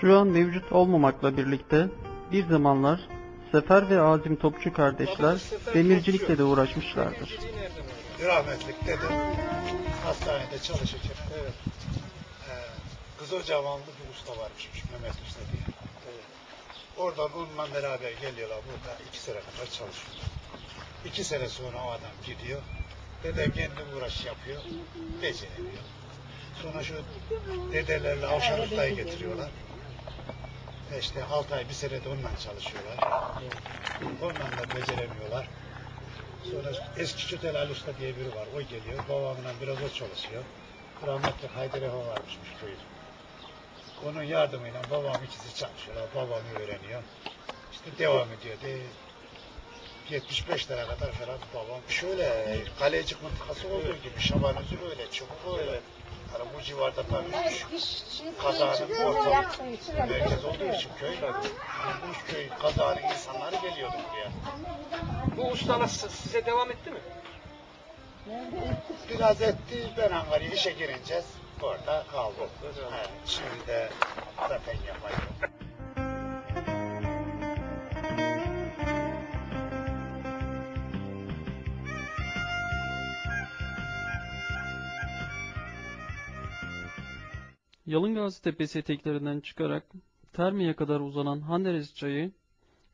Şu an mevcut olmamakla birlikte bir zamanlar Sefer ve Azim Topçu kardeşler demircilikle de uğraşmışlardır. Rahmetlik dedem hastanede çalışırken evet. e, Kızılcahamamlı bir usta varmışmış Mehmet Usta diye. Oradan onunla beraber geliyorlar burada iki sene kadar çalışıyorlar. İki sene sonra o adam gidiyor. Dedem kendi uğraş yapıyor. Beceremiyor. Sonra şu dedelerle Avşar Usta'yı getiriyorlar. İşte 6 ay bir sene de onunla çalışıyorlar. Onunla da beceremiyorlar. Sonra eski Çötel Ali Usta diye biri var. O geliyor. Babamla biraz o çalışıyor. Rahmetli Haydar Efa varmışmış köyün. Onun yardımıyla babam ikisi çalışıyorlar. Babam öğreniyor. İşte devam ediyor. De, 75 lira kadar falan babam şöyle kalecik mıntıkası olduğu gibi Şabanözü öyle çubuk öyle. Hani bu civarda tabii kazanın orta merkez olduğu için köy. Yani bu köy kazanın insanları geliyordu buraya. Bu ustalık si- size devam etti mi? Biraz etti. Ben Ankara'ya işe girince orada kaldım. Ha, şimdi de zaten yapayım. Yalıngazi Tepesi eteklerinden çıkarak Termi'ye kadar uzanan Handeres çayı,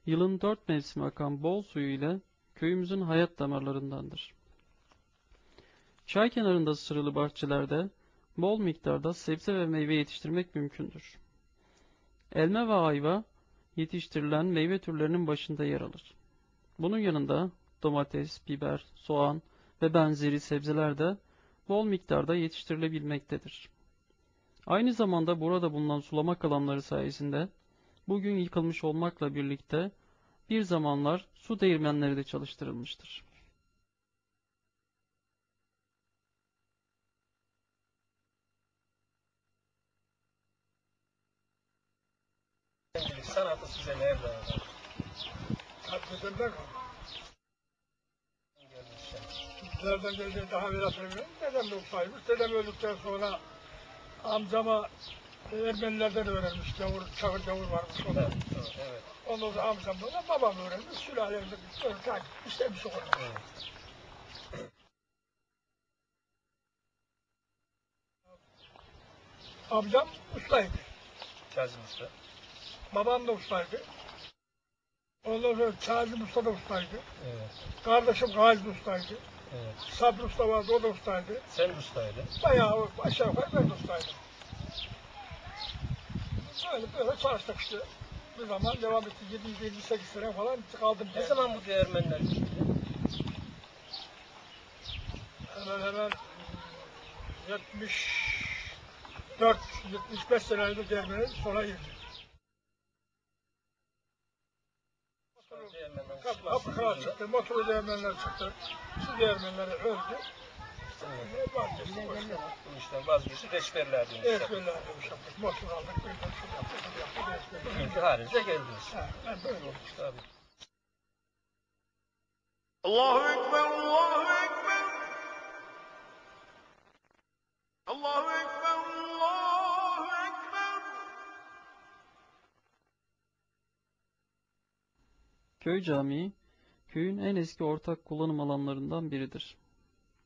yılın dört mevsimi akan bol suyu ile köyümüzün hayat damarlarındandır. Çay kenarında sırılı bahçelerde bol miktarda sebze ve meyve yetiştirmek mümkündür. Elma ve ayva yetiştirilen meyve türlerinin başında yer alır. Bunun yanında domates, biber, soğan ve benzeri sebzeler de bol miktarda yetiştirilebilmektedir. Aynı zamanda burada bulunan sulama alanları sayesinde bugün yıkılmış olmakla birlikte bir zamanlar su değirmenleri de çalıştırılmıştır. Sanatı size nerede? Hakikaten Nereden geldi daha biraz. Dedem de ustaymış. Dedem öldükten sonra amcama Ermenilerden öğrenmiş. Gavur, çağır gavur varmış o da. Evet. Ondan sonra amcamdan da babam öğrenmiş. Sülalemize böyle takip istemiş o kadar. Amcam ustaydı. Kazım Usta. Babam da ustaydı. Ondan sonra Kazım Usta da ustaydı. Evet. Kardeşim Gazi ustaydı. Evet. Sabri Usta vardı, o da ustaydı. Sen ustaydın. Bayağı aşağı yukarı ben de ustaydım. Böyle böyle çalıştık işte. Bir zaman devam etti. 758 sene falan kaldım. Ne zaman bu değirmenler gitti? Hemen hemen 74, 75 seneydi dermenin sona girdi. Kapı kral çıktı, motorlu değirmenler çıktı. Su değirmenleri öldü. Evet. Vazgeçti. Bu işten vazgeçti, reçberler şu yaptık, bu yaptık, reçberler. Geldiniz. Ha, ben böyle Allahu Ekber, Allah! Köy Camii, köyün en eski ortak kullanım alanlarından biridir.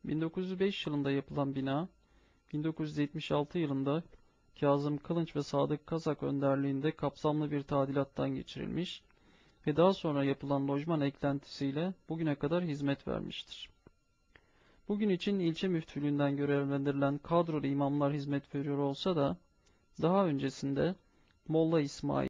1905 yılında yapılan bina, 1976 yılında Kazım Kılınç ve Sadık Kazak önderliğinde kapsamlı bir tadilattan geçirilmiş ve daha sonra yapılan lojman eklentisiyle bugüne kadar hizmet vermiştir. Bugün için ilçe müftülüğünden görevlendirilen kadrolu imamlar hizmet veriyor olsa da daha öncesinde Molla İsmail